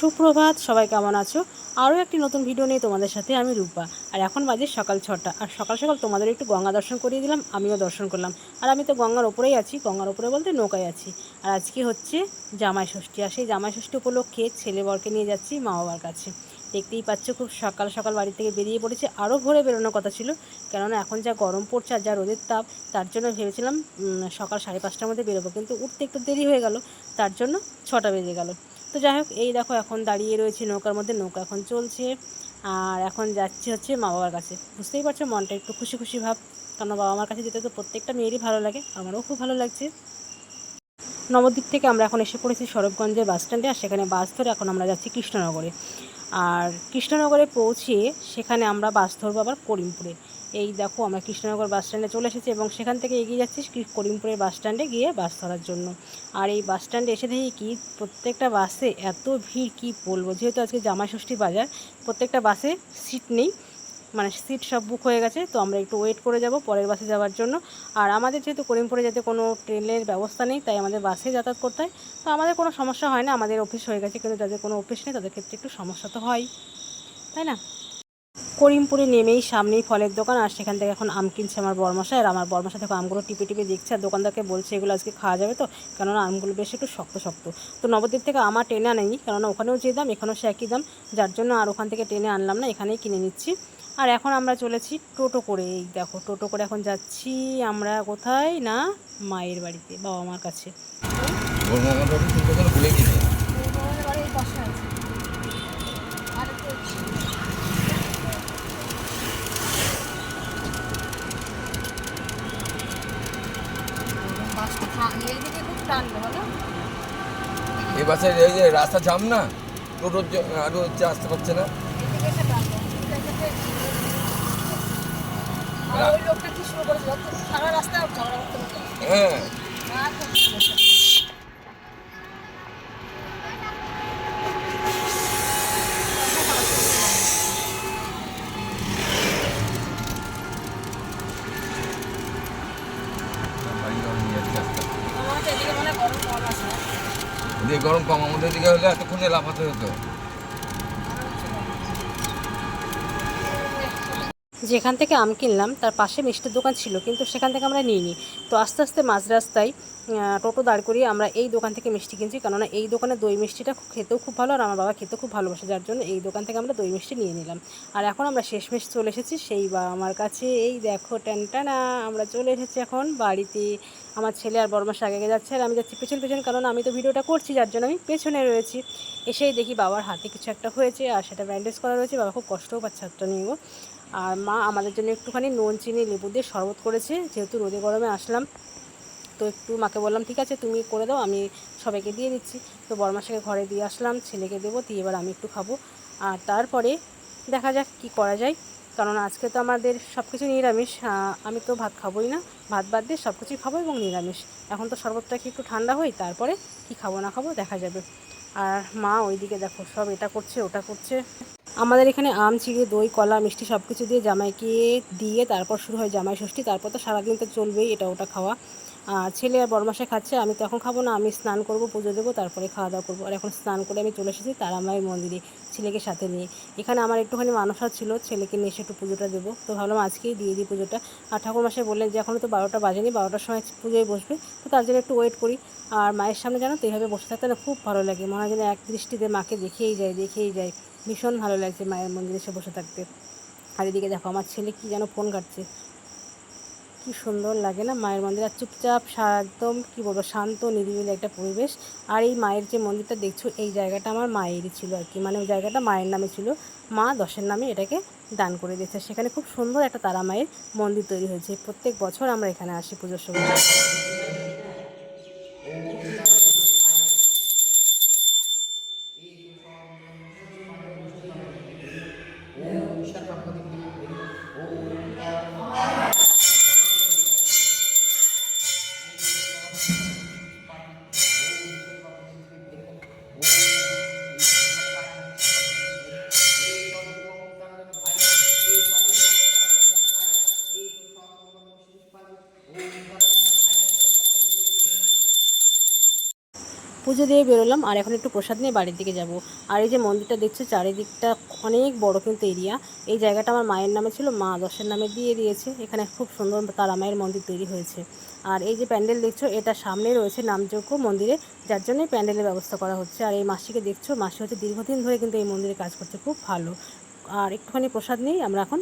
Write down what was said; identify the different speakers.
Speaker 1: সুপ্রভাত, সবাই কেমন আছো? আরও একটি নতুন ভিডিও নিয়ে তোমাদের সাথে আমি রূপা। আর এখন বাজে সকাল ছটা, আর সকাল সকাল তোমাদের একটু গঙ্গা দর্শন করিয়ে দিলাম, আমিও দর্শন করলাম। আর আমি তো গঙ্গার ওপরেই আছি, গঙ্গার ওপরে বলতে নৌকায় আছি। আর আজকে হচ্ছে জামাই ষষ্ঠী, আর সেই জামাই ষষ্ঠী উপলক্ষে ছেলে বরকে নিয়ে যাচ্ছি মা বাবার কাছে। দেখতেই পাচ্ছ খুব সকাল সকাল বাড়ি থেকে বেরিয়ে পড়েছে, আরও ভোরে বেরোনোর কথা ছিল। কেননা এখন যা গরম পড়ছে আর যা রোদের তাপ, তার জন্য ভেবেছিলাম সকাল সাড়ে পাঁচটার মধ্যে বেরোবো। কিন্তু উঠতে একটু দেরি হয়ে গেল, তার জন্য ছটা বেজে গেল। তো যাই হোক, এই দেখো এখন দাঁড়িয়ে রয়েছে নৌকার মধ্যে, নৌকা এখন চলছে। আর এখন যাচ্ছি হচ্ছে মা বাবার কাছে। বুঝতেই পারছ, মনটা একটু খুশি খুশি ভাব। কারণ বাবা মার কাছে যেতে তো প্রত্যেকটা মেয়েরই ভালো লাগে, আমারও খুব ভালো লাগছে। নবদ্বীপ থেকে আমরা এখন এসে পড়েছি সরবগঞ্জের বাস স্ট্যান্ডে আর সেখানে বাস ধরে এখন আমরা যাচ্ছি কৃষ্ণনগরে। আর কৃষ্ণনগরে পৌঁছে সেখানে আমরা বাস ধরবো আবার করিমপুরে। এই দেখো, আমরা কৃষ্ণনগর বাস স্ট্যান্ডে চলে এসেছি এবং সেখান থেকে এগিয়ে যাচ্ছি করিমপুরের বাস স্ট্যান্ডে গিয়ে বাস ধরার জন্য। আর এই বাস স্ট্যান্ডে এসে দেখি কি, প্রত্যেকটা বাসে এত ভিড়, কি বলব? যেহেতু আজকে জামাই ষষ্ঠী বাজার, প্রত্যেকটা বাসে সিট নেই। মানে সিট সব বুক হয়ে গেছে, তো আমরা একটু ওয়েট করে যাব পরের বাসে যাওয়ার জন্য। আর আমাদের যেহেতু করিমপুরে যেতে কোনো ট্রেনের ব্যবস্থা নেই, তাই আমাদের বাসে যাতায়াত করতে হয়। তো আমাদের কোনো সমস্যা হয় না, আমাদের অফিস হয়ে গেছে, কিন্তু যাদের কোনো অফিস নেই, তাদের ক্ষেত্রে একটু সমস্যা তো হয়। তাই না? করিমপুরে নেমেই সামনেই ফলের দোকান, আর সেখান থেকে এখন আম কিনছে আমার বরমশাই। আর আমার বরমশা দেখো, আমগুলো টিপে টিপে দেখছে, আর দোকানদারকে বলছে, এগুলো আজকে খাওয়া যাবে তো? কেননা আমগুলো বেশ একটু শক্ত শক্ত। তো নবদ্বীপ থেকে আমার টেনে আনেনি, কেননা ওখানেও যে দাম, এখানেও সে একই দাম। যার জন্য আর ওখান থেকে টেনে আনলাম না, এখানেই কিনে নিচ্ছি। আর এখন আমরা চলেছি টোটো করে। এই দেখো টোটো করে এখন যাচ্ছি আমরা কোথায় না মায়ের বাড়িতে বাবা মার কাছে।
Speaker 2: এই বাসের এই যে রাস্তা জাম না টোটোর জ- আরও হচ্ছে আসতে পারছে না।
Speaker 3: ওই লোকটা কি শুরু করেছে সারা রাস্তায় ঝগড়া করতে করতে
Speaker 2: হ্যাঁ
Speaker 3: মনে গরম কম
Speaker 2: গরম কম আমাদের দিকে হলে এতক্ষণে লাফাতে হতো।
Speaker 1: যেখান থেকে আম কিনলাম, তার পাশে মিষ্টির দোকান ছিল, কিন্তু সেখান থেকে আমরা নিইনি। তো আস্তে আস্তে মাঝ রাস্তায় টোটো দাঁড় করিয়ে আমরা এই দোকান থেকে মিষ্টি কিনছি, কেননা এই দোকানে দই মিষ্টিটা খেতেও খুব ভালো, আর আমার বাবা খেতে খুব ভালোবাসে, যার জন্য এই দোকান থেকে আমরা দই মিষ্টি নিয়ে নিলাম। আর এখন আমরা শেষমেশ চলে এসেছি, সেই বা আমার কাছে, এই দেখো ট্যানটানা আমরা চলে এসেছি এখন বাড়িতে। আমার ছেলে আর বড় মাসে আগে যাচ্ছে, আর আমি যাচ্ছি পেছন পেছন কারণ আমি তো ভিডিওটা করছি, যার জন্য আমি পেছনে রয়েছি। এসেই দেখি বাবার হাতে কিছু একটা হয়েছে, আর সেটা ব্যান্ডেজ করা রয়েছে, বাবা খুব কষ্টও পাচ্ছে হাতটা নিয়ে। আর মা আমাদের জন্য একটুখানি নুন, চিনি, লেবু দিয়ে শরবত করেছে। যেহেতু রোদে গরমে আসলাম, তো একটু মাকে বললাম, ঠিক আছে, তুমি করে দাও, আমি সবাইকে দিয়ে দিচ্ছি। তো বরমাসাকে ঘরে দিয়ে আসলাম, ছেলেকে দেবো, দিয়ে এবার আমি একটু খাব। আর তারপরে দেখা যাক কি করা যায়। কারণ আজকে তো আমাদের সব কিছু নিরামিষ আমি তো ভাত খাবোই না। ভাত বাদ দিয়ে সব কিছুই খাব এবং নিরামিষ। এখন তো শরবতটা কি একটু ঠান্ডা হই তারপরে কি খাব না খাব দেখা যাবে। আর মা ওইদিকে দেখো, সব এটা করছে, ওটা করছে। আমাদের এখানে আম চিড়ে দই, কলা, মিষ্টি সব কিছু দিয়ে জামাইকে দিয়ে তারপর শুরু হয় জামাই ষষ্ঠী, তারপর তো সারাদিন তো চলবেই এটা ওটা খাওয়া। ছেলে আর বড়মাসে খাচ্ছে, আমি তো এখন খাব না, আমি স্নান করব, পুজো দেবো, তারপরে খাওয়া দাওয়া করব। আর এখন স্নান করে আমি চলে এসেছি তারামায়ের মন্দিরে, ছেলেকে সাথে নিয়ে। এখানে আমার একটুখানি মানসা ছিল, ছেলেকে নিয়ে এসে একটু পুজোটা দেবো। তো ভাবলাম আজকেই দিয়ে দিই পুজোটা। আর ঠাকুরমাসায় বললেন যে এখনও তো বারোটা বাজেনি, বারোটার সময় পুজোয় বসবে। তো তার জন্য একটু ওয়েট করি। আর মায়ের সামনে জানো তো, এইভাবে বসে থাকতে না খুব ভালো লাগে। মনে হয় যেন এক দৃষ্টিতে মাকে দেখেই যায় দেখেই যায়। ভীষণ ভালো লাগছে মায়ের মন্দিরে এসে বসে থাকতে। আর এদিকে দেখো, আমার ছেলে কি যেন ফোন কাটছে কি সুন্দর লাগে না মায়ের মন্দির আর চুপচাপ একদম কী বলব শান্ত নিরিবিলি একটা পরিবেশ আর এই মায়ের যে মন্দিরটা দেখছ এই জায়গাটা আমার মায়েরই ছিল আর কি মানে ওই জায়গাটা মায়ের নামে ছিল মা দশের নামে এটাকে দান করে দিয়েছে সেখানে খুব সুন্দর একটা তারা মায়ের মন্দির তৈরি হয়েছে প্রত্যেক বছর আমরা এখানে আসি পুজোর সময় Oh, পুজো দিয়ে বেরোলাম আর এখন একটু প্রসাদ নিয়ে বাড়ির দিকে যাব। আর এই যে মন্দিরটা দেখছ, চারিদিকটা অনেক বড় কিন্তু এরিয়া। এই জায়গাটা আমার মায়ের নামে ছিল, মা দশের নামে দিয়ে দিয়েছে। এখানে খুব সুন্দর তারা মায়ের মন্দির তৈরি হয়েছে। আর এই যে প্যান্ডেল দেখছ, এটা সামনে রয়েছে নামযোগ্য মন্দিরে, যার জন্যই প্যান্ডেলের ব্যবস্থা করা হচ্ছে। আর এই মাসিকে দেখছ, মাসি হচ্ছে দীর্ঘদিন ধরে কিন্তু এই মন্দিরে কাজ করছে, খুব ভালো। আর একটুখানি প্রসাদ নিয়েই আমরা এখন